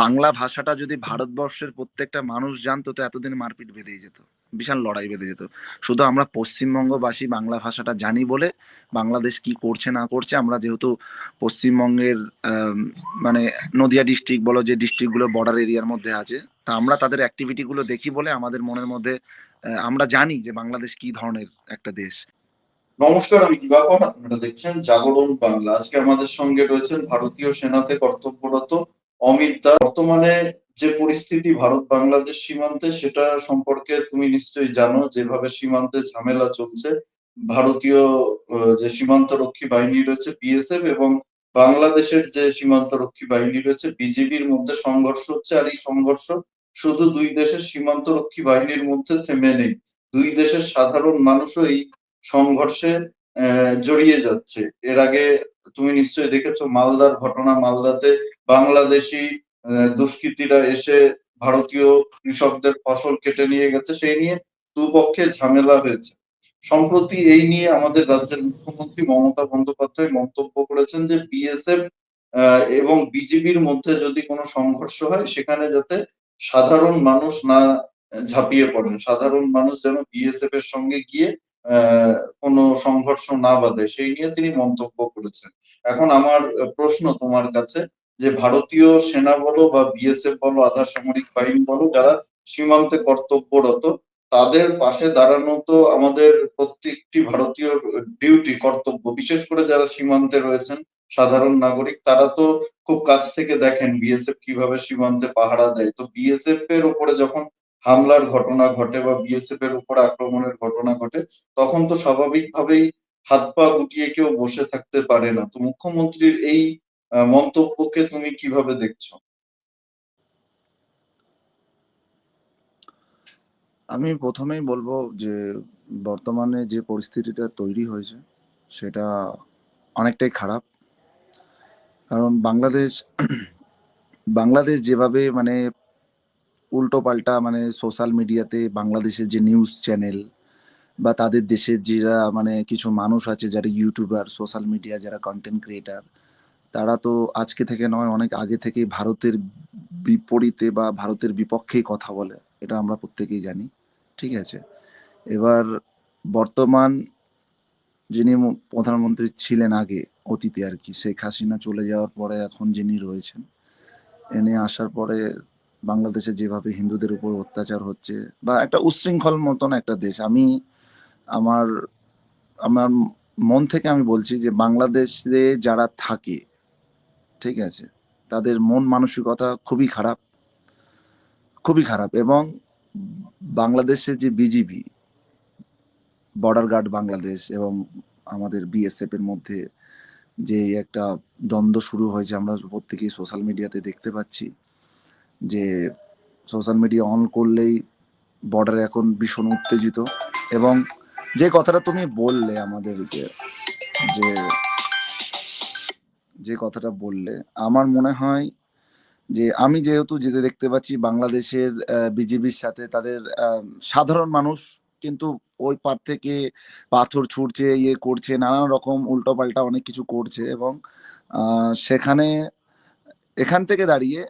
বাংলা ভাষাটা যদি ভারতবর্ষের প্রত্যেকটা মানুষ জানতো, তো এতদিন মারপিট বেঁধে যেত। বিশাল লড়াই বেঁধে যেত। শুধু আমরা পশ্চিমবঙ্গবাসী বাংলা ভাষাটা জানি বলে বাংলাদেশ কি করছে, না করছে, আমরা যেহেতু পশ্চিমবঙ্গের মানে নদিয়া ডিস্ট্রিক্ট বলো যে ডিস্ট্রিক্টগুলো বর্ডার এরিয়ার মধ্যে আছে, তা আমরা তাদের অ্যাক্টিভিটিগুলো দেখি বলে আমাদের মনের মধ্যে আমরা জানি যে বাংলাদেশ কি ধরনের একটা দেশ। নমস্কার, আমি দিবাকর, আপনারা দেখছেন জাগরণ বাংলা। আজকে আমাদের সঙ্গে রয়েছেন ভারতীয় সেনাতে কর্তব্যরত অমিত দা, বর্তমানে যে পরিস্থিতি ভারত বাংলাদেশ সীমান্তে, সেটা সম্পর্কে তুমি নিশ্চয়ই জানো, যেভাবে সীমান্তে ঝামেলা চলছে, ভারতীয় যে সীমান্ত রক্ষী বাহিনী রয়েছে, বিএসএফ এবং বাংলাদেশের যে সীমান্ত রক্ষী বাহিনী রয়েছে বিজেপির মধ্যে সংঘর্ষ হচ্ছে, আর এই সংঘর্ষ শুধু দুই দেশের সীমান্ত রক্ষী বাহিনীর মধ্যে থেমে নেই। দুই দেশের সাধারণ মানুষও এই সংঘর্ষে জড়িয়ে যাচ্ছে। এর আগে তুমি নিশ্চয়ই দেখেছ, মালদার ঘটনা মালদাতে বাংলাদেশি দুষ্কৃতীরা এসে ভারতীয় কৃষকদের ফসল কেটে নিয়ে গেছে, সেই নিয়ে দুপক্ষে ঝামেলা হয়েছে। সম্প্রতি এই নিয়ে আমাদের রাজ্যের মুখ্যমন্ত্রী মমতা বন্দ্যোপাধ্যায় মন্তব্য করেছেন যে বিএসএফ এবং বিজেপির মধ্যে যদি কোনো সংঘর্ষ হয়, সেখানে যাতে সাধারণ মানুষ না ঝাঁপিয়ে পড়েন। সাধারণ মানুষ যেন বিএসএফ এর সঙ্গে গিয়ে কোনো সংঘর্ষ না বাঁধে, সেই নিয়ে তিনি মন্তব্য করেছেন। এখন আমার প্রশ্ন তোমার কাছে, যে ভারতীয় সেনা বলো বা বিএসএফ বলো, আধা সামরিক বাহিনী বলো, যারা সীমান্তে কর্তব্যরত, তাদের পাশে দাঁড়ানো তো আমাদের প্রত্যেকটি ভারতীয় ডিউটি কর্তব্য। বিশেষ করে যারা সীমান্তে রয়েছেন, সাধারণ নাগরিক, তারা তো খুব কাছ থেকে দেখেন বিএসএফ কীভাবে সীমান্তে পাহারা দেয়। তো বিএসএফ এর উপরে যখন হামলার ঘটনা ঘটে বা বিএসএফ এর উপর আক্রমণের ঘটনা ঘটে, তখন তো স্বাভাবিকভাবেই হাত পা গুটিয়ে কেউ বসে থাকতে পারে না। তো মুখ্যমন্ত্রীর এই মন্তব্যকে তুমি কীভাবে দেখছ? আমি প্রথমেই বলব যে, বর্তমানে যে পরিস্থিতিটা তৈরি হয়েছে, সেটা অনেকটাই খারাপ। কারণ বাংলাদেশ বাংলাদেশ যেভাবে মানে উল্টো পাল্টা মানে সোশ্যাল মিডিয়াতে বাংলাদেশের যে নিউজ চ্যানেল বা তাদের দেশের যারা মানে কিছু মানুষ আছে, যারা ইউটিউবার সোশ্যাল মিডিয়া যারা কন্টেন্ট ক্রিয়েটার তারা তো আজকে থেকে নয়, অনেক আগে থেকে ভারতের বিপরীতে বা ভারতের বিপক্ষেই কথা বলে। এটা আমরা প্রত্যেকেই জানি। ঠিক আছে? এবার বর্তমান যিনি প্রধানমন্ত্রী ছিলেন আগে অতীতে আর কি, শেখ হাসিনা চলে যাওয়ার পরে এখন যিনি রয়েছেন, এনে আসার পরে বাংলাদেশে যেভাবে হিন্দুদের উপর অত্যাচার হচ্ছে বা একটা উচ্ছৃঙ্খল মতন একটা দেশ, আমি আমার আমার মন থেকে আমি বলছি যে বাংলাদেশে যারা থাকে, ঠিক আছে, তাদের মন মানসিকতা খুবই খারাপ খুবই খারাপ এবং বাংলাদেশের যে বিজিবি, বর্ডার গার্ড বাংলাদেশ এবং আমাদের বিএসএফ এর মধ্যে যে একটা দ্বন্দ্ব শুরু হয়েছে, আমরা প্রত্যেকেই সোশ্যাল মিডিয়াতে দেখতে পাচ্ছি। যে সোশ্যাল মিডিয়া অন করলেই বর্ডারে এখন ভীষণ উত্তেজিত। এবং যে কথাটা তুমি বললে আমাদেরকে যে যে কথাটা বললে, আমার মনে হয় যে আমি যেহেতু যেতে দেখতে পাচ্ছি বাংলাদেশের বিজেপির সাথে, তাদের সাধারণ মানুষ কিন্তু ওই পার থেকে পাথর ছুটছে ইয়ে করছে, নানান রকম উল্টো পাল্টা অনেক কিছু করছে এবং সেখানে, এখান থেকে দাঁড়িয়ে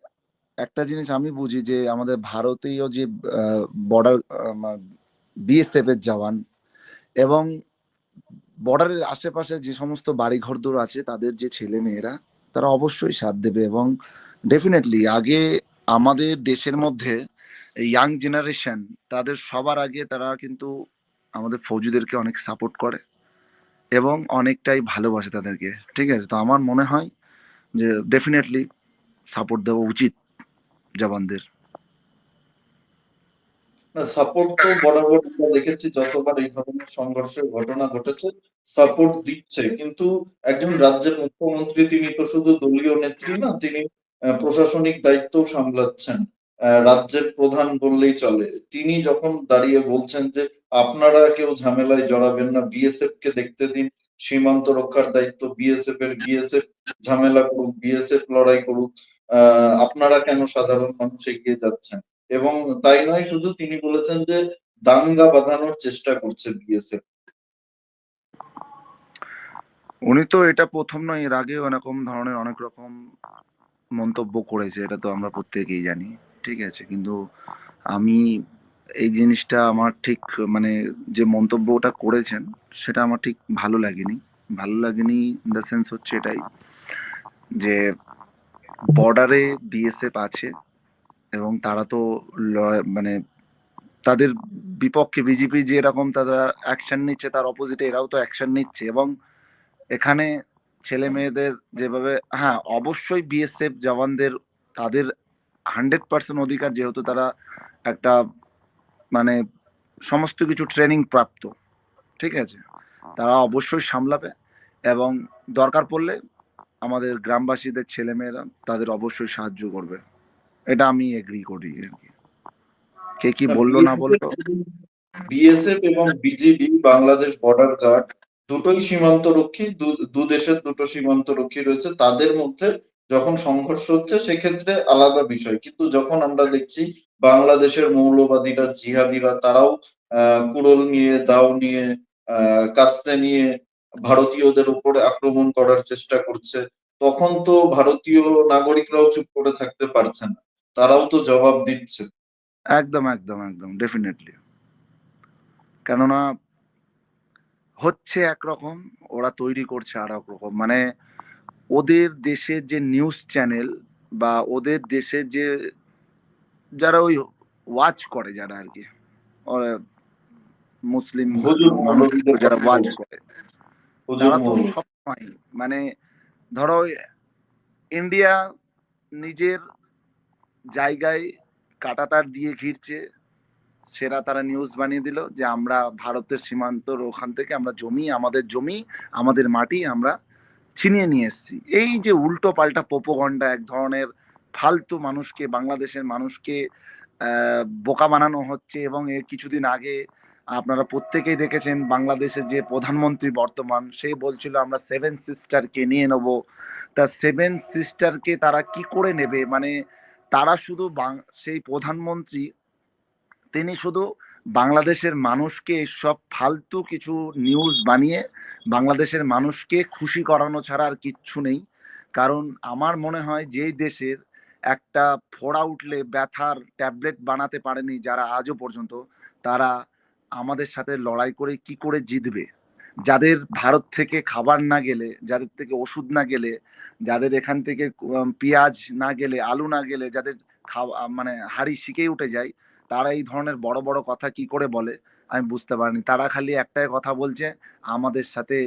একটা জিনিস আমি বুঝি যে আমাদের ভারতীয় যে বর্ডার বিএসএফ এর জওয়ান এবং বর্ডারের আশেপাশে যে সমস্ত বাড়ি ঘরদোর আছে, তাদের যে ছেলে মেয়েরা, তারা অবশ্যই সাথ দেবে এবং ডেফিনেটলি আগে আমাদের দেশের মধ্যে ইয়াং জেনারেশন তাদের সবার আগে তারা কিন্তু আমাদের ফৌজিদেরকে অনেক সাপোর্ট করে এবং অনেকটাই ভালোবাসে তাদেরকে। ঠিক আছে? তো আমার মনে হয় যে ডেফিনেটলি সাপোর্ট দেওয়া উচিত। জওয়ানদের সাপোর্ট তো বরাবর দেখেছি, যতবার এই ধরনের সংঘর্ষের ঘটনা ঘটেছে সাপোর্ট দিচ্ছে। কিন্তু একজন রাজ্যের মুখ্যমন্ত্রী, তিনি তো শুধু দলীয় নেত্রী না, তিনি প্রশাসনিক দায়িত্বও সামলাচ্ছেন। রাজ্যের প্রধান বললেই চলে। তিনি যখন দাঁড়িয়ে বলছেন যে, আপনারা কেউ ঝামেলায় জড়াবেন না বিএসএফ কে দেখতে দিন, সীমান্ত রক্ষার দায়িত্ব বিএসএফ এর বিএসএফ ঝামেলা করুক, বিএসএফ লড়াই করুক। আপনারা কেন সাধারণ মানুষ এগিয়ে যাচ্ছেন? এবং তাই নয়, শুধু তিনি বলেছেন যে দাঙ্গা বাঁধানোর চেষ্টা করছে বিএসএফ। উনি তো এটা প্রথম নয়, এর আগেও এরকম ধরনের অনেক রকম মন্তব্য করেছে, এটা তো আমরা প্রত্যেকেই জানি, ঠিক আছে? কিন্তু আমি এই জিনিসটা আমার ঠিক মানে যে মন্তব্যটা করেছেন, সেটা আমার ঠিক ভালো লাগেনি। ভালো লাগেনি ইন দ্য সেন্স হচ্ছে এটাই যে বর্ডারে বিএসএফ আছে এবং তারা তো মানে তাদের বিপক্ষে বিজেপি যে এরকম তারা অ্যাকশন নিচ্ছে, তার অপোজিটে এরাও তো অ্যাকশন নিচ্ছে এবং এখানে ছেলে মেয়েদের যেভাবে হ্যাঁ অবশ্যই বিএসএফ জওয়ানদের, তাদের হান্ড্রেড পার্সেন্ট অধিকার যেহেতু তারা একটা মানে সমস্ত কিছু ট্রেনিং প্রাপ্ত, ঠিক আছে? তারা অবশ্যই সামলাবে এবং দরকার পড়লে আমাদের গ্রামবাসীদের ছেলেমেয়েরা তাদের অবশ্যই সাহায্য করবে। এটা আমি এগ্রি করি কি। কে বলল না বলল? বিএসএফ এবং বিজিবি, বাংলাদেশ বর্ডার গার্ড দুটোই সীমান্ত রক্ষী দু- দেশের দুটো সীমান্ত রক্ষী রয়েছে। তাদের মধ্যে যখন সংঘর্ষ হচ্ছে, সেক্ষেত্রে আলাদা বিষয়। কিন্তু যখন আমরা দেখছি বাংলাদেশের মৌলবাদীরা, জিহাদিরা, তারাও কুড়োল নিয়ে দাও নিয়ে কাস্তে নিয়ে ভারতীয়দের উপরে আক্রমণ করার চেষ্টা করছে তখন তো ভারতীয় নাগরিকরাও চুপ করে থাকতে পারছে না। তারাও তো জবাব দিচ্ছে। একদম একদম একদম ডেফিনেটলি কেননা হচ্ছে একরকম ওরা তৈরি করছে আর এক রকম মানে ওদের দেশের যে নিউজ চ্যানেল বা ওদের দেশের যে যারা ওই ওয়াচ করে যারা আর কি মুসলিম যারা ওয়াচ করে। তারা তো সবসময় মানে ধরো ইন্ডিয়া নিজের জায়গায় কাটাতার দিয়ে ঘিরছে সেরা তারা নিউজ বানিয়ে দিল যে আমরা ভারতের সীমান্তর ওখান থেকে আমরা জমি আমাদের জমি আমাদের মাটি আমরা ছিনিয়ে নিয়ে এসেছি। এই যে উল্টো পাল্টা পোপোগন্ডা এক ধরনের ফালতু মানুষকে বাংলাদেশের মানুষকে আহ, বোকা বানানো হচ্ছে এবং এর কিছুদিন আগে আপনারা প্রত্যেকেই দেখেছেন বাংলাদেশের যে প্রধানমন্ত্রী বর্তমান, সে বলছিল, আমরা সেভেন সিস্টারকে নিয়ে নেব। তা সেভেন সিস্টারকে তারা কি করে নেবে? মানে তারা শুধু সেই প্রধানমন্ত্রী, তিনি শুধু বাংলাদেশের মানুষকে সব ফালতু কিছু নিউজ বানিয়ে বাংলাদেশের মানুষকে খুশি করানো ছাড়া আর কিচ্ছু নেই। কারণ আমার মনে হয় যেই দেশের একটা ফোড়া উঠলে ব্যথার ট্যাবলেট বানাতে পারেনি যারা আজও পর্যন্ত, তারা আমাদের সাথে লড়াই করে কি করে জিতবে? যাদের ভারত থেকে খাবার না গেলে, যাদের থেকে ওষুধ না গেলে, যাদের এখান থেকে পেঁয়াজ না গেলে, আলু না গেলে, যাদের খাওয়া মানে হাড়ি শিখেই উঠে যায়, তারা এই ধরনের বড় বড় কথা কি করে বলে? আমি বুঝতে পারিনি। তারা খালি একটাই কথা বলছে, আমাদের সাথে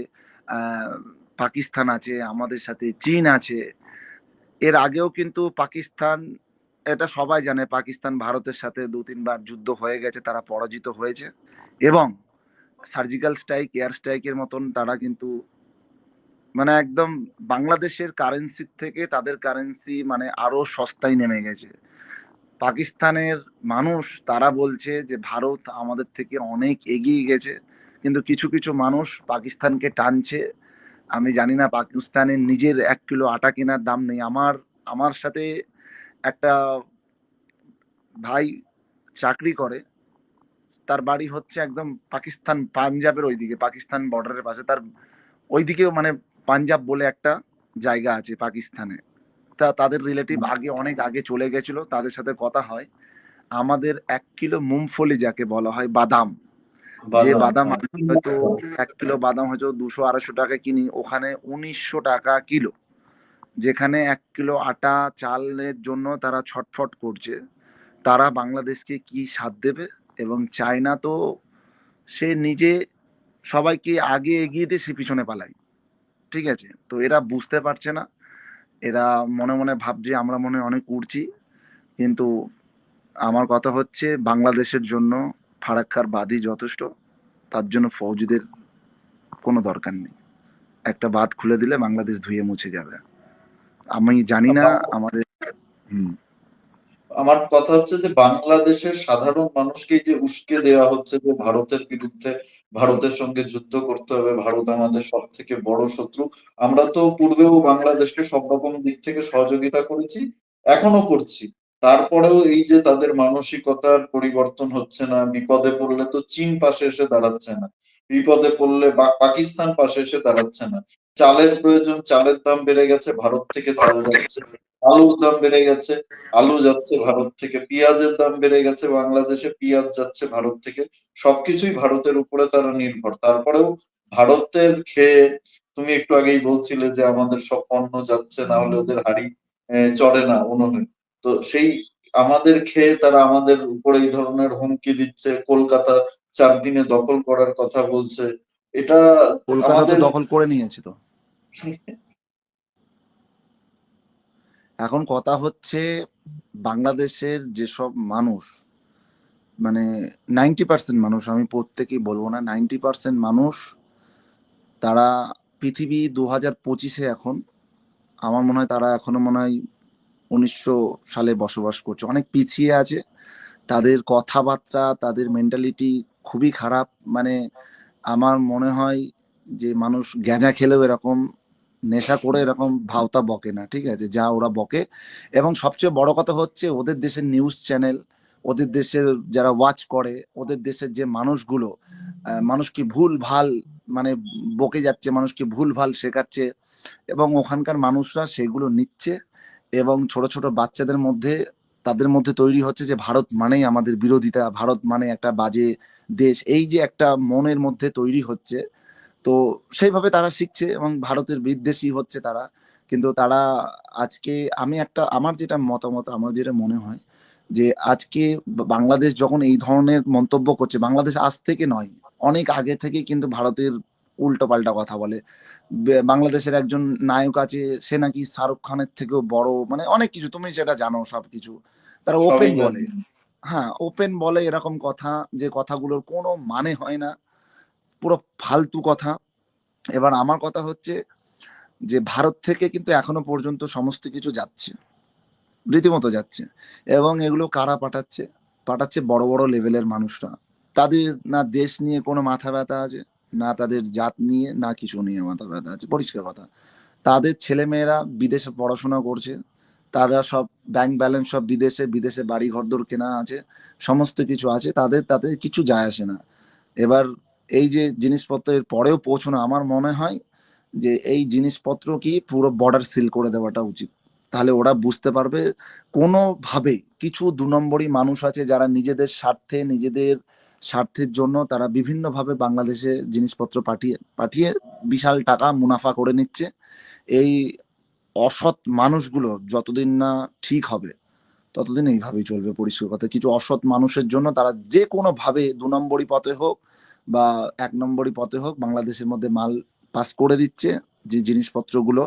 পাকিস্তান আছে, আমাদের সাথে চীন আছে। এর আগেও কিন্তু পাকিস্তান এটা সবাই জানে, পাকিস্তান ভারতের সাথে দু তিনবার যুদ্ধ হয়ে গেছে, তারা পরাজিত হয়েছে এবং সার্জিক্যাল স্ট্রাইক এয়ার স্ট্রাইকের মতন তারা কিন্তু মানে একদম বাংলাদেশের কারেন্সির থেকে তাদের কারেন্সি মানে আরও সস্তায় নেমে গেছে। পাকিস্তানের মানুষ তারা বলছে যে, ভারত আমাদের থেকে অনেক এগিয়ে গেছে। কিন্তু কিছু কিছু মানুষ পাকিস্তানকে টানছে। আমি জানি না পাকিস্তানের নিজের এক কিলো আটা কেনার দাম নেই। আমার আমার সাথে একটা ভাই চাকরি করে তার বাড়ি হচ্ছে একদম পাকিস্তান পাঞ্জাবের ওইদিকে পাকিস্তান বর্ডারের পাশে। তার ওইদিকেও মানে পাঞ্জাব বলে একটা জায়গা আছে পাকিস্তানে। তা তাদের রিলেটিভ আগে অনেক আগে চলে গেছিল তাদের সাথে কথা হয়। আমাদের এক কিলো মুমফলি যাকে বলা হয় বাদাম। যে বাদাম। হয়তো এক কিলো বাদাম হয়তো দুশো আড়াইশো টাকা কিনি ওখানে উনিশশো টাকা কিলো। যেখানে এক কিলো আটা চালের জন্য তারা ছটফট করছে, তারা বাংলাদেশকে কি সাথ দেবে? এবং চায়না তো সে নিজে সবাইকে আগে এগিয়ে দিয়ে সে পিছনে পালায়। ঠিক আছে? তো এরা বুঝতে পারছে না। এরা মনে মনে ভাবছে, আমরা মনে অনেক উড়ছি কিন্তু আমার কথা হচ্ছে, বাংলাদেশের জন্য ফারাক্কার বাদই যথেষ্ট। তার জন্য ফৌজিদের কোনো দরকার নেই। একটা বাদ খুলে দিলে বাংলাদেশ ধুয়ে মুছে যাবে। আমি জানি না আমাদের হুম। আমার কথা হচ্ছে যে বাংলাদেশের সাধারণ মানুষকে যে উস্কে দেওয়া হচ্ছে যে ভারতের বিরুদ্ধে ভারতের সঙ্গে যুদ্ধ করতে হবে ভারত আমাদের সব থেকে বড় শত্রু আমরা তো পূর্বেও বাংলাদেশকে সব রকম দিক থেকে সহযোগিতা করেছি এখনও করছি। তারপরেও এই যে তাদের মানসিকতার পরিবর্তন হচ্ছে না বিপদে পড়লে তো চীন পাশে এসে দাঁড়াচ্ছে না। বিপদে পড়লে পাকিস্তান পাশে এসে দাঁড়াচ্ছে না। চালের প্রয়োজন, চালের দাম বেড়ে গেছে, ভারত থেকে চাল যাচ্ছে, আলুর দাম বেড়ে গেছে, আলু যাচ্ছে ভারত থেকে, পেঁয়াজের দাম বেড়ে গেছে, বাংলাদেশে পেঁয়াজ যাচ্ছে ভারত থেকে, সবকিছুই ভারতের উপরে তারা নির্ভর। তারপরেও ভারতের খেয়ে, তুমি একটু আগেই বলছিলে যে আমাদের সব পণ্য যাচ্ছে, না হলে ওদের হাড়ি চড়ে না উনুনে। তো সেই আমাদের খেয়ে তারা আমাদের উপরে এই ধরনের হুমকি দিচ্ছে, কলকাতা চার দিনে দখল করার কথা বলছে। এটা কলকাতা দখল করে নিয়েছে তো। এখন কথা হচ্ছে বাংলাদেশের যেসব মানুষ মানে নাইনটি পার্সেন্ট মানুষ আমি প্রত্যেকেই বলব না নাইনটি পার্সেন্ট মানুষ তারা পৃথিবী দু হাজার পঁচিশে এখন আমার মনে হয় তারা এখনও মনে হয় উনিশশো সালে বসবাস করছে। অনেক পিছিয়ে আছে তাদের কথাবার্তা তাদের মেন্টালিটি খুবই খারাপ। মানে আমার মনে হয় যে মানুষ গ্যাঁজা খেলেও এরকম নেশা করে এরকম ভাওতা বকে না, ঠিক আছে? যা ওরা বকে। এবং সবচেয়ে বড় কথা হচ্ছে ওদের দেশের নিউজ চ্যানেল ওদের দেশের যারা ওয়াচ করে, ওদের দেশের যে মানুষগুলো মানুষকে ভুল ভালো মানে বকে যাচ্ছে মানুষকে ভুল ভালো শেখাচ্ছে এবং ওখানকার মানুষরা সেগুলো নিচ্ছে এবং ছোট ছোট বাচ্চাদের মধ্যে তাদের মধ্যে তৈরি হচ্ছে যে ভারত মানেই আমাদের বিরোধিতা, ভারত মানে একটা বাজে দেশ। এই যে একটা মনের মধ্যে তৈরি হচ্ছে, তো সেইভাবে তারা শিখছে এবং ভারতের বিদ্বেষী হচ্ছে তারা। কিন্তু তারা আজকে আমি একটা, আমার যেটা মতামত, আমার যেটা মনে হয় যে আজকে বাংলাদেশ যখন এই ধরনের মন্তব্য করছে, বাংলাদেশ আজ থেকে নয়, অনেক আগে থেকে কিন্তু ভারতের উল্টো পাল্টা কথা বলে। বাংলাদেশের একজন নায়ক আছে সে নাকি শাহরুখ খানের থেকেও বড় মানে অনেক কিছু তুমি সেটা জানো সবকিছু। তারা ওপেন বলে। হ্যাঁ ওপেন বলে এরকম কথা যে কথাগুলোর কোনো মানে হয় না। পুরো ফালতু কথা। এবার আমার কথা হচ্ছে যে ভারত থেকে কিন্তু এখনও পর্যন্ত সমস্ত কিছু যাচ্ছে। রীতিমতো যাচ্ছে। এবং এগুলো কারা পাঠাচ্ছে? পাঠাচ্ছে বড় বড় লেভেলের মানুষরা। তাদের না দেশ নিয়ে কোনো মাথা ব্যথা আছে? না তাদের জাত নিয়ে, না কিছু নিয়ে মাথা ব্যথা আছে, পরিষ্কার কথা। তাদের ছেলেমেয়েরা বিদেশে পড়াশোনা করছে, তারা সব ব্যাংক ব্যালেন্স সব বিদেশে বিদেশে বাড়ি ঘরদোর কেনা আছে, সমস্ত কিছু আছে, তাদের তাতে কিছু যায় আসে না। এবার এই যে জিনিসপত্রের পরেও পৌঁছানো আমার মনে হয় যে এই জিনিসপত্র কি পুরো বর্ডার সিল করে দেওয়াটা উচিত। তাহলে ওরা বুঝতে পারবে কোনোভাবে কিছু দু নম্বরই মানুষ আছে যারা নিজেদের স্বার্থে, নিজেদের স্বার্থের জন্য তারা বিভিন্নভাবে বাংলাদেশে জিনিসপত্র পাঠিয়ে পাঠিয়ে বিশাল টাকা মুনাফা করে নিচ্ছে। এই অসৎ মানুষগুলো যতদিন না ঠিক হবে, ততদিন এইভাবেই চলবে পরিষ্কার কথা। কিছু অসৎ মানুষের জন্য তারা যে কোনো ভাবে দু নম্বরই পথে হোক বা এক নম্বরই পথে হোক বাংলাদেশের মধ্যে মাল পাস করে দিচ্ছে যে জিনিসপত্রগুলো।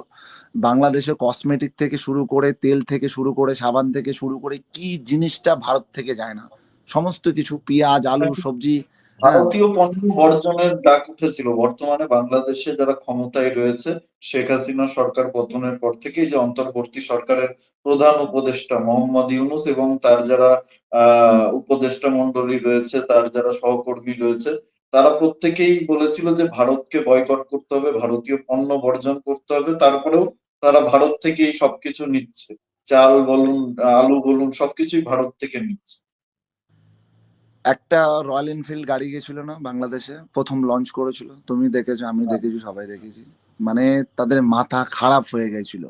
বাংলাদেশে কসমেটিক থেকে শুরু করে তেল থেকে শুরু করে সাবান থেকে শুরু করে কি জিনিসটা ভারত থেকে যায় না। সমস্ত কিছু পেঁয়াজ আলু সবজি হ্যাঁ। ভারতীয় পণ্য বর্জনের ডাক উঠেছিল। বর্তমানে বাংলাদেশে যারা ক্ষমতায় রয়েছে শেখ হাসিনা সরকার পতনের পর থেকেই যে অন্তর্বর্তী সরকারের প্রধান উপদেষ্টা মোহাম্মদ ইউনুস এবং তার যারা আহ উপদেষ্টা মন্ডলী রয়েছে তার যারা সহকর্মী রয়েছে তারা প্রত্যেকেই বলেছিল যে ভারতকে বয়কট করতে হবে ভারতীয় পণ্য বর্জন করতে হবে। তারপরেও তারা ভারত থেকেই সবকিছু নিচ্ছে। চাল বলুন আলু বলুন সবকিছুই ভারত থেকে নিচ্ছে। একটা রয়্যাল এনফিল্ড গাড়ি গেছিল না বাংলাদেশে প্রথম লঞ্চ করেছিল। তুমি দেখেছ আমি দেখেছি সবাই দেখেছি। মানে তাদের মাথা খারাপ হয়ে গেছিল।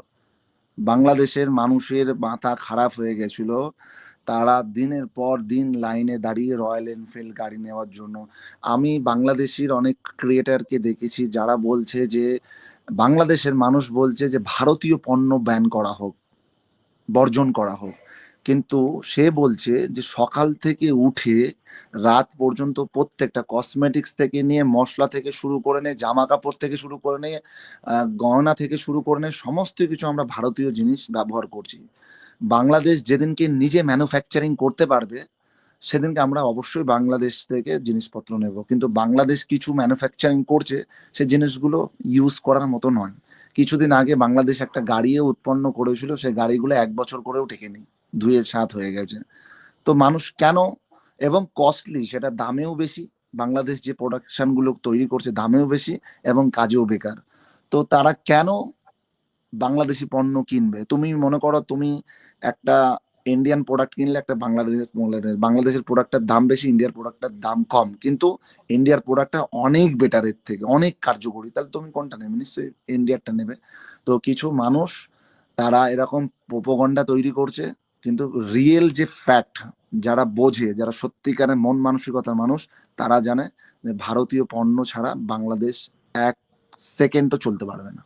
বাংলাদেশের মানুষের মাথা খারাপ হয়ে গেছিল। তারা দিনের পর দিন লাইনে দাঁড়িয়ে রয়্যাল এনফিল্ড গাড়ি নেওয়ার জন্য। আমি বাংলাদেশের অনেক ক্রিয়েটারকে দেখেছি যারা বলছে যে বাংলাদেশের মানুষ বলছে যে ভারতীয় পণ্য ব্যান করা হোক বর্জন করা হোক। কিন্তু সে বলছে যে সকাল থেকে উঠে রাত পর্যন্ত প্রত্যেকটা কসমেটিক্স থেকে নিয়ে, মশলা থেকে শুরু করে নিয়ে জামা কাপড় থেকে শুরু করে নিয়ে গয়না থেকে শুরু করে নিয়ে সমস্ত কিছু আমরা ভারতীয় জিনিস ব্যবহার করছি। বাংলাদেশ যেদিনকে নিজে ম্যানুফ্যাকচারিং করতে পারবে, সেদিনকে আমরা অবশ্যই বাংলাদেশ থেকে জিনিসপত্র নেব। কিন্তু বাংলাদেশ কিছু ম্যানুফ্যাকচারিং করছে, সে জিনিসগুলো ইউজ করার মতো নয়। কিছুদিন আগে বাংলাদেশ একটা গাড়িও উৎপন্ন করেছিল, সে গাড়িগুলো এক বছর করেও টেকেনি ধুয়ে সাত হয়ে গেছে। তো মানুষ কেন এবং কস্টলি সেটা দামেও বেশি, বাংলাদেশ যে প্রোডাকশনগুলো তৈরি করছে দামেও বেশি এবং কাজেও বেকার। তো তারা কেন বাংলাদেশি পণ্য কিনবে? তুমি মনে করো তুমি একটা ইন্ডিয়ান প্রোডাক্ট কিনলে একটা বাংলাদেশের বাংলাদেশের প্রোডাক্টের দাম বেশি ইন্ডিয়ার প্রোডাক্টের দাম কম। কিন্তু ইন্ডিয়ার প্রোডাক্টটা অনেক বেটার এর থেকে, অনেক কার্যকরী। তাহলে তুমি কোনটা নেবে? নিশ্চয়ই ইন্ডিয়ারটা নেবে। তো কিছু মানুষ, তারা এরকম প্রোপোগন্ডা তৈরি করছে কিন্তু রিয়েল যে ফ্যাক্ট যারা বোঝে, যারা সত্যিকারের মন মানসিকতার মানুষ, তারা জানে যে ভারতীয় পণ্য ছাড়া বাংলাদেশ এক সেকেন্ডও চলতে পারবে না।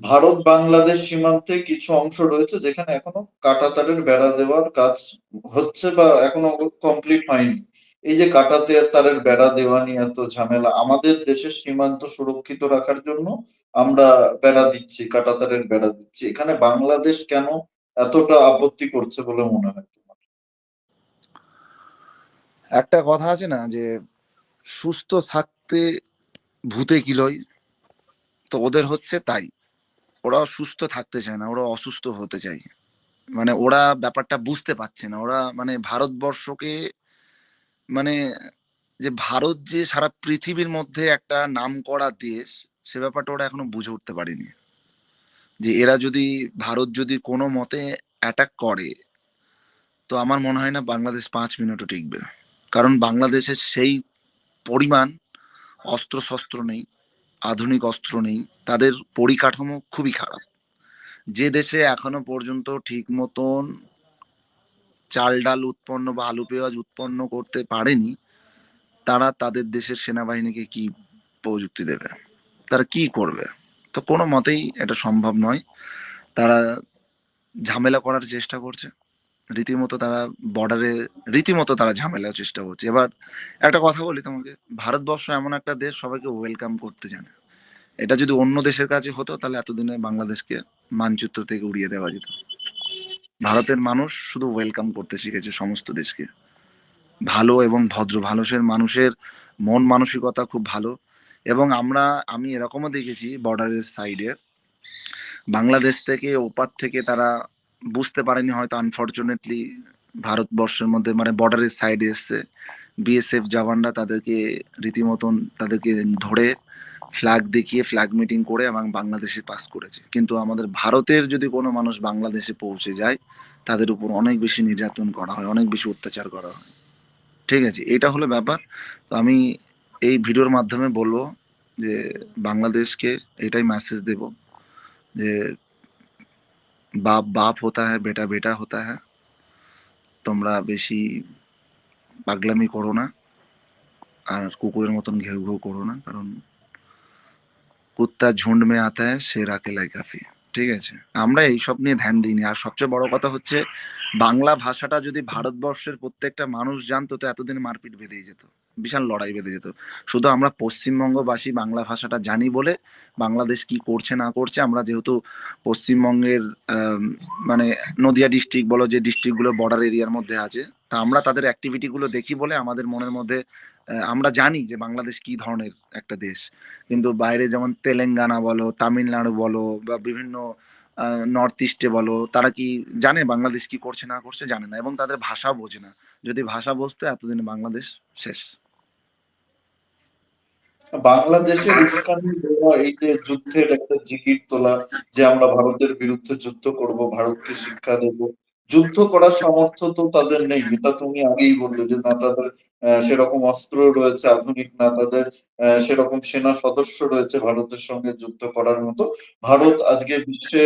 ভারত বাংলাদেশ সীমান্তে কিছু অংশ রয়েছে যেখানে এখনও কাঁটাতারের বেড়া দেওয়ার কাজ হচ্ছে বা এখনও কমপ্লিট হয়নি। এই যে কাঁটাতে তারের বেড়া দেওয়া নিয়ে এত ঝামেলা, আমাদের দেশের সীমান্ত সুরক্ষিত রাখার জন্য আমরা বেড়া দিচ্ছি কাঁটাতারের বেড়া দিচ্ছি। এখানে বাংলাদেশ কেন এতটা আপত্তি করছে বলে মনে হয় তোমার? একটা কথা আছে না যে, সুস্থ থাকতে ভূতে কিলই তো ওদের হচ্ছে তাই। ওরা সুস্থ থাকতে চায় না ওরা অসুস্থ হতে চায়। মানে ওরা ব্যাপারটা বুঝতে পারছে না। ওরা মানে ভারতবর্ষকে মানে যে ভারত যে সারা পৃথিবীর মধ্যে একটা নাম করা দেশ, সে ব্যাপারটা ওরা এখনও বুঝে উঠতে পারেনি। যে এরা যদি, ভারত যদি কোনো মতে অ্যাটাক করে, তো আমার মনে হয় না বাংলাদেশ পাঁচ মিনিটও টিকবে। কারণ বাংলাদেশের সেই পরিমাণ অস্ত্র শস্ত্র নেই, আধুনিক অস্ত্র নেই, তাদের পরিকাঠামো খুবই খারাপ। যে দেশে এখনও পর্যন্ত ঠিক মতন চাল ডাল উৎপন্ন বা আলু পেঁয়াজ উৎপন্ন করতে পারেনি, তারা তাদের দেশের সেনাবাহিনীকে কি প্রযুক্তি দেবে? তারা কি করবে? তো কোনো মতেই এটা সম্ভব নয়। তারা ঝামেলা করার চেষ্টা করছে। রীতিমতো তারা বর্ডারে রীতিমতো তারা ঝামেলার চেষ্টা করছে। এবার একটা কথা বলি তোমাকে। ভারতবর্ষ এমন একটা দেশ সবাইকে ওয়েলকাম করতে জানে। এটা যদি অন্য দেশের কাছে হতো, তাহলে এতদিনে বাংলাদেশকে মানচিত্র থেকে উড়িয়ে দেওয়া যেত। ভারতের মানুষ শুধু ওয়েলকাম করতে শিখেছে সমস্ত দেশকে। ভালো এবং ভদ্র ভালোসের মানুষের মন মানসিকতা খুব ভালো। এবং আমরা, আমি এরকমও দেখেছি বর্ডারের সাইডে বাংলাদেশ থেকে, ওপার থেকে তারা বুঝতে পারেনি হয়তো আনফর্চুনেটলি ভারতবর্ষের মধ্যে মানে বর্ডারের সাইডে এসছে। বিএসএফ জওয়ানরা তাদেরকে রীতিমতন তাদেরকে ধরে ফ্ল্যাগ দেখিয়ে ফ্ল্যাগ মিটিং করে এবং বাংলাদেশে পাস করেছে। কিন্তু আমাদের ভারতের যদি কোনো মানুষ বাংলাদেশে পৌঁছে যায়, তাদের উপর অনেক বেশি নির্যাতন করা হয়, অনেক বেশি অত্যাচার করা হয়। ঠিক আছে, এটা হলো ব্যাপার। তো আমি এই ভিডিওর মাধ্যমে বলব যে বাংলাদেশকে এটাই মেসেজ দেব যে বাপ বাপ হতা হ্যাঁ বেটা বেটা হতা হ্যাঁ তোমরা বেশি পাগলামি করো না, আর কুকুরের মতন ঘেউ ঘেউ করো না, কারণ কুত্তা ঝুন্ড মে আতা শের আকেলাই কাফি। ঠিক আছে? আমরা এইসব নিয়ে ধ্যান দিইনি। আর সবচেয়ে বড় কথা হচ্ছে, বাংলা ভাষাটা যদি ভারতবর্ষের প্রত্যেকটা মানুষ জানতো, তো এতদিন মারপিট বেঁধে যেত। বিশাল লড়াই বেঁধে যেত। শুধু আমরা পশ্চিমবঙ্গবাসী বাংলা ভাষাটা জানি বলে বাংলাদেশ কি করছে, না করছে, আমরা যেহেতু পশ্চিমবঙ্গের মানে নদিয়া ডিস্ট্রিক্ট বলো যে ডিস্ট্রিক্টগুলো বর্ডার এরিয়ার মধ্যে আছে, তা আমরা তাদের অ্যাক্টিভিটিগুলো দেখি বলে আমাদের মনের মধ্যে আমরা জানি যে বাংলাদেশ কি ধরনের একটা দেশ। কিন্তু বাইরে যেমন তেলেঙ্গানা বলো, তামিলনাড়ু বলো, বা বিভিন্ন নর্থ ইস্টে বলো, তারা কি জানে বাংলাদেশ কি করছে, না করছে? জানে না। এবং তাদের ভাষা বোঝে না। যদি ভাষা বুঝতো, এতদিন বাংলাদেশ শেষ। বাংলাদেশের উস্কানি দেওয়া, এই যে যুদ্ধের একটা তোলা, যে আমরা ভারতের বিরুদ্ধে যুদ্ধ করব, ভারতকে শিক্ষা দেব যুদ্ধ করার সামর্থ্য তো তাদের নেই। যেটা তুমি আগেই বললে যে না তাদের সেরকম অস্ত্র রয়েছে, আধুনিক না তাদের সেরকম সেনা সদস্য রয়েছে ভারতের সঙ্গে যুদ্ধ করার মতো। ভারত আজকে বিশ্বে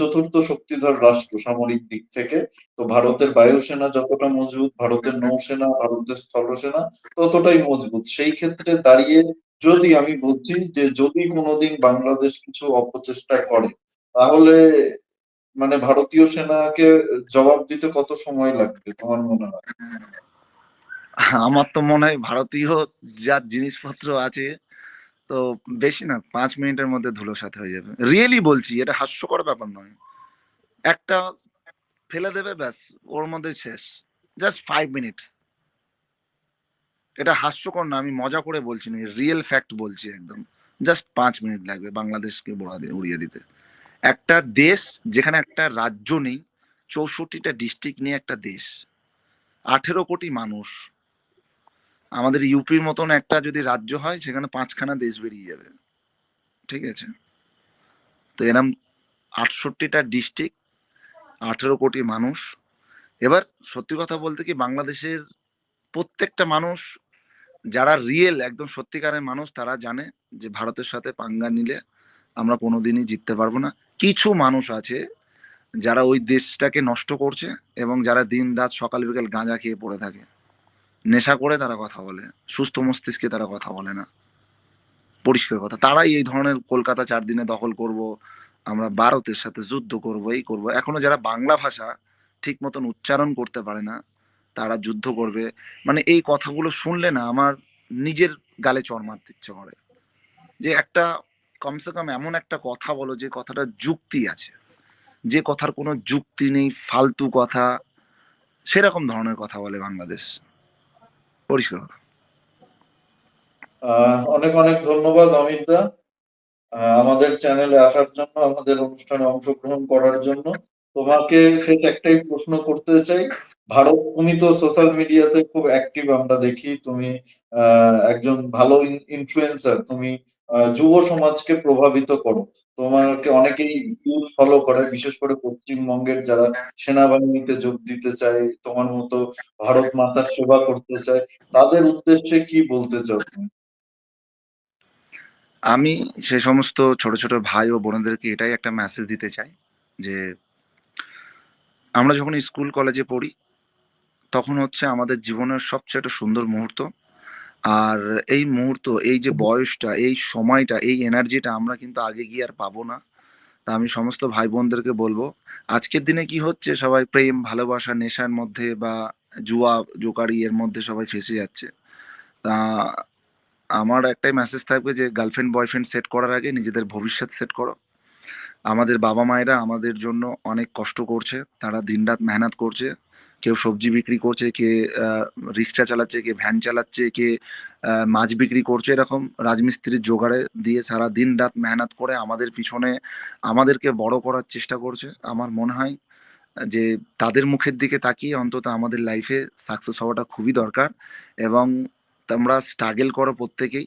চতুর্থ শক্তিধর রাষ্ট্র সামরিক দিক থেকে। তো ভারতের বায়ুসেনা যতটা মজবুত, ভারতের নৌসেনা, ভারতের স্থলসেনা ততটাই মজবুত। সেই ক্ষেত্রে দাঁড়িয়ে যদি আমি বলছি যে যদি কোনোদিন বাংলাদেশ কিছু অপচেষ্টা করে, তাহলে মানে ভারতীয় সেনাকে জবাব দিতে কত সময় লাগবে, তোমার মনে হয়? আমার তো মনে হয় ভারতীয় যা জিনিসপত্র আছে, তো বেশি না, পাঁচ মিনিটের মধ্যে ধুলোসাৎ হয়ে যাবে। রিয়েলি বলছি, এটা হাস্যকর ব্যাপার নয়। একটা ফেলে দেবে, ব্যাস, ওর মধ্যে শেষ। জাস্ট ফাইভ মিনিট এটা হাস্যকর না, আমি মজা করে বলছি না রিয়েল ফ্যাক্ট বলছি একদম। জাস্ট পাঁচ মিনিট লাগবে বাংলাদেশকে বড়া দিয়ে, উড়িয়ে দিতে। একটা দেশ যেখানে একটা রাজ্য নেই, চৌষট্টিটা ডিস্ট্রিক্ট নিয়ে একটা দেশ, আঠেরো কোটি মানুষ। আমাদের ইউপির মতন একটা যদি রাজ্য হয়, সেখানে পাঁচখানা দেশ বেরিয়ে যাবে। ঠিক আছে? তো এরম আটষট্টিটা ডিস্ট্রিক্ট আঠেরো কোটি মানুষ। এবার সত্যি কথা বলতে কি, বাংলাদেশের প্রত্যেকটা মানুষ, যারা রিয়েল একদম সত্যিকারের মানুষ, তারা জানে যে ভারতের সাথে পাঙ্গা নিলে আমরা কোনোদিনই জিততে পারব না। কিছু মানুষ আছে যারা ওই দেশটাকে নষ্ট করছে এবং যারা দিন রাত সকাল বিকেল গাঁজা খেয়ে পড়ে থাকে। নেশা করে তারা কথা বলে, সুস্থ মস্তিষ্কে তারা কথা বলে না। পরিষ্কার কথা। তারাই এই ধরনের কলকাতা চার দিনে দখল করব, আমরা ভারতের সাথে যুদ্ধ করব, এই করব। এখনও যারা বাংলা ভাষা ঠিক মতন উচ্চারণ করতে পারে না, তারা যুদ্ধ করবে। মানে এই কথাগুলো শুনলে না আমার নিজের গালে চড় মারতে ইচ্ছে করে। যে একটা কমসে কম এমন একটা কথা বলো যে কথাটা যুক্তি আছে। যে কথার কোনো যুক্তি নেই, ফালতু কথা, সেরকম ধরনের কথা বলে বাংলাদেশ। পরিষ্কার কথা। অনেক অনেক ধন্যবাদ, অমিত দা। আমাদের চ্যানেলে আসার জন্য, আমাদের অনুষ্ঠানে অংশগ্রহণ করার জন্য। তোমাকে শেষ একটাই প্রশ্ন করতে চাই। ভারত, তুমি তো সোশ্যাল মিডিয়াতে খুব অ্যাক্টিভ আমরা দেখি। তুমি একজন ভালো ইনফ্লুয়েন্সার তুমি যুব সমাজকে প্রভাবিত করো। তোমাকে অনেকেই ইউথ ফলো করে, বিশেষ করে পশ্চিমবঙ্গের যারা সেনাবাহিনীতে যোগ দিতে চায়, তোমার মতো ভারত মাতার সেবা করতে চায়, তাদের উদ্দেশ্যে কি বলতে চাও তুমি? আমি সে সমস্ত ছোট ছোট ভাই ও বোনেদেরকে এটাই একটা মেসেজ দিতে চাই, যে আমরা যখন স্কুল কলেজে পড়ি, তখন হচ্ছে আমাদের জীবনের সবচেয়ে একটা সুন্দর মুহূর্ত। আর এই মুহূর্ত এই যে বয়সটা এই সময়টা এই এনার্জিটা আমরা কিন্তু আগে গিয়ে আর পাবো না। তা আমি সমস্ত ভাই বোনদেরকে বলব আজকের দিনে কি হচ্ছে? সবাই প্রেম ভালোবাসা নেশার মধ্যে বা জুয়া জোকারি এর মধ্যে সবাই ফেসে যাচ্ছে। তা আমার একটাই মেসেজ থাকবে যে গার্লফ্রেন্ড বয়ফ্রেন্ড সেট করার আগে নিজেদের ভবিষ্যৎ সেট করো। আমাদের বাবা মায়েরা আমাদের জন্য অনেক কষ্ট করছে তারা দিনরাত মেহনত করছে। কেউ সবজি বিক্রি করছে, কে রিক্সা চালাচ্ছে, কে ভ্যান চালাচ্ছে, কে মাছ বিক্রি করছে, এরকম রাজমিস্ত্রির জোগাড়ে দিয়ে সারা দিন রাত মেহনত করে আমাদের পিছনে আমাদেরকে বড় করার চেষ্টা করছে। আমার মনে হয় যে তাদের মুখের দিকে তাকিয়ে অন্তত আমাদের লাইফে সাকসেস হওয়াটা খুবই দরকার এবং তোমরা স্ট্রাগল করো প্রত্যেকেই।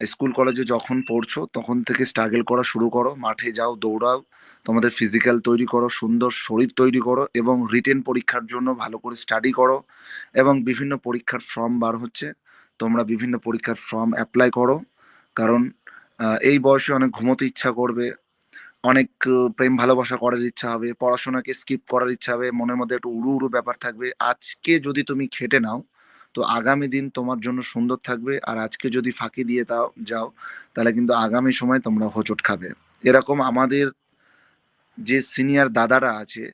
স্কুল কলেজে যখন পড়ছো, তখন থেকে স্ট্রাগল করা শুরু করো। মাঠে যাও, দৌড়াও তোমাদের ফিজিক্যাল তৈরি করো, সুন্দর শরীর তৈরি করো এবং রিটেন পরীক্ষার জন্য ভালো করে স্টাডি করো এবং বিভিন্ন পরীক্ষার ফর্ম বার হচ্ছে। তোমরা বিভিন্ন পরীক্ষার ফর্ম অ্যাপ্লাই করো। কারণ এই বয়সে অনেক ঘুমোতে ইচ্ছা করবে, অনেক প্রেম ভালোবাসা করার ইচ্ছা হবে, পড়াশোনাকে স্কিপ করার ইচ্ছা হবে, মনের মধ্যে একটু উড়ু উড়ু ব্যাপার থাকবে। আজকে যদি তুমি খেটে নাও, তো আগামী দিন তোমার জন্য সুন্দর থাকবে। আর আজকে যদি ফাঁকি দিয়ে তাও যাও, তাহলে কিন্তু আগামী সময় তোমরা হোঁচট খাবে। এরকম আমাদের যে সিনিয়র দাদারা আছে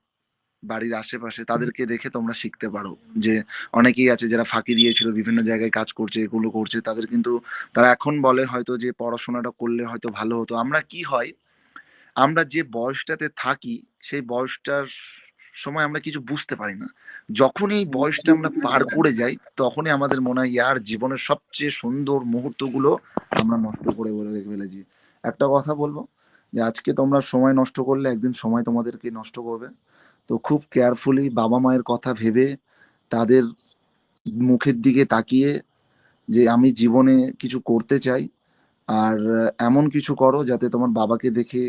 বাড়ির আশেপাশে তাদেরকে দেখে তোমরা শিখতে পারো। যে অনেকেই আছে যারা ফাঁকি দিয়েছিল বিভিন্ন জায়গায় কাজ করছে এগুলো করছে তাদের কিন্তু তারা এখন বলে হয়তো যে পড়াশোনাটা করলে হয়তো ভালো হতো। আমরা কি হয় আমরা যে বয়সটাতে থাকি সেই বয়সটার সময় আমরা কিছু বুঝতে পারি না। যখন এই বয়সটা আমরা পার করে যাই তখনই আমাদের মনে হয় ইয়ার জীবনের সবচেয়ে সুন্দর মুহূর্তগুলো আমরা নষ্ট করে বলে ফেলেছি। একটা কথা বলব যে আজকে তোমরা সময় নষ্ট করলে একদিন সময় তোমাদেরকে নষ্ট করবে। তো খুব কেয়ারফুলি বাবা মায়ের কথা ভেবে তাদের মুখের দিকে তাকিয়ে যে আমি জীবনে কিছু করতে চাই আর এমন কিছু করো যাতে তোমার বাবাকে দেখে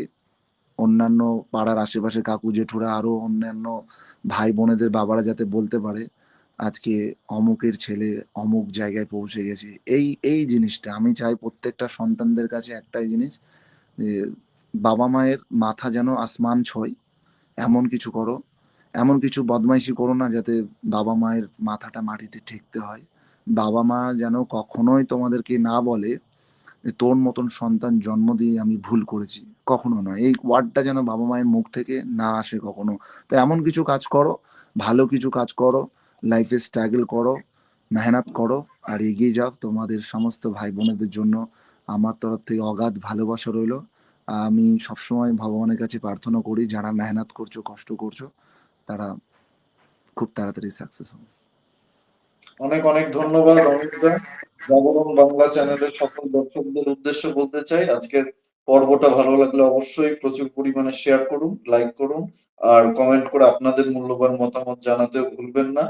অন্যান্য পাড়ার আশেপাশে কাকু, জেঠুরা, আরও অন্যান্য ভাই বোনেদের বাবারা যাতে বলতে পারে, আজকে অমুকের ছেলে অমুক জায়গায় পৌঁছে গেছে। এই এই জিনিসটা আমি চাই প্রত্যেকটা সন্তানদের কাছে একটাই জিনিস যে বাবা মায়ের মাথা যেন আসমান ছয়, এমন কিছু করো। এমন কিছু বদমাইশি করো না যাতে বাবা মায়ের মাথাটা মাটিতে ঠেকতে হয়। বাবা মা যেন কখনোই তোমাদেরকে না বলে তোর মতন সন্তান জন্ম দিয়ে আমি ভুল করেছি। কখনো নয়। এই ওয়ার্ডটা যেন বাবা মায়ের মুখ থেকে না আসে কখনো। তো এমন কিছু কাজ করো, ভালো কিছু কাজ করো লাইফে স্ট্রাগল করো, মেহনত করো আর এগিয়ে যাও। তোমাদের সমস্ত ভাই বোনেদের জন্য আমার তরফ থেকে অগাধ ভালোবাসা রইল। আমি সবসময় ভগবানের কাছে প্রার্থনা করি, যারা মেহনত করছ, কষ্ট করছ, তারা খুব তাড়াতাড়ি সাকসেস হবে। অনেক অনেক ধন্যবাদ অমিত জাগরণ বাংলা চ্যানেলের সকল দর্শকদের উদ্দেশ্যে বলতে চাই, আজকের পর্বটা ভালো লাগলে অবশ্যই প্রচুর পরিমাণে শেয়ার করুন লাইক করুন, আর কমেন্ট করে আপনাদের মূল্যবান মতামত জানাতে ভুলবেন না।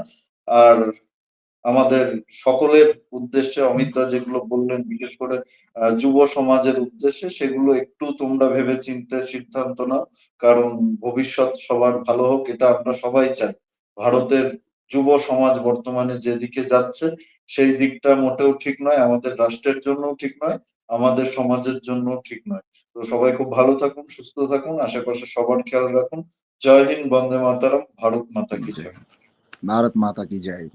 আর আমাদের সকলের উদ্দেশ্যে, অমিতা যেগুলো বললেন, বিশেষ করে যুব সমাজের উদ্দেশ্যে, সেগুলো একটু তোমরা ভেবে চিনতে সিদ্ধান্ত নাও। কারণ ভবিষ্যৎ সবার ভালো হোক, এটা আমরা সবাই চাই। ভারতের যুব সমাজ বর্তমানে যেদিকে যাচ্ছে, সেই দিকটা মোটেও ঠিক নয়, আমাদের রাষ্ট্রের জন্য ঠিক নয়, আমাদের সমাজের জন্য ঠিক নয়। তো সবাই খুব ভালো থাকুন, সুস্থ থাকুন, আশেপাশে সবার খেয়াল রাখুন। জয় হিন্দ, বন্দে মাতারাম, ভারত মাতা কি জয়। ভারত মাতা কি জয়।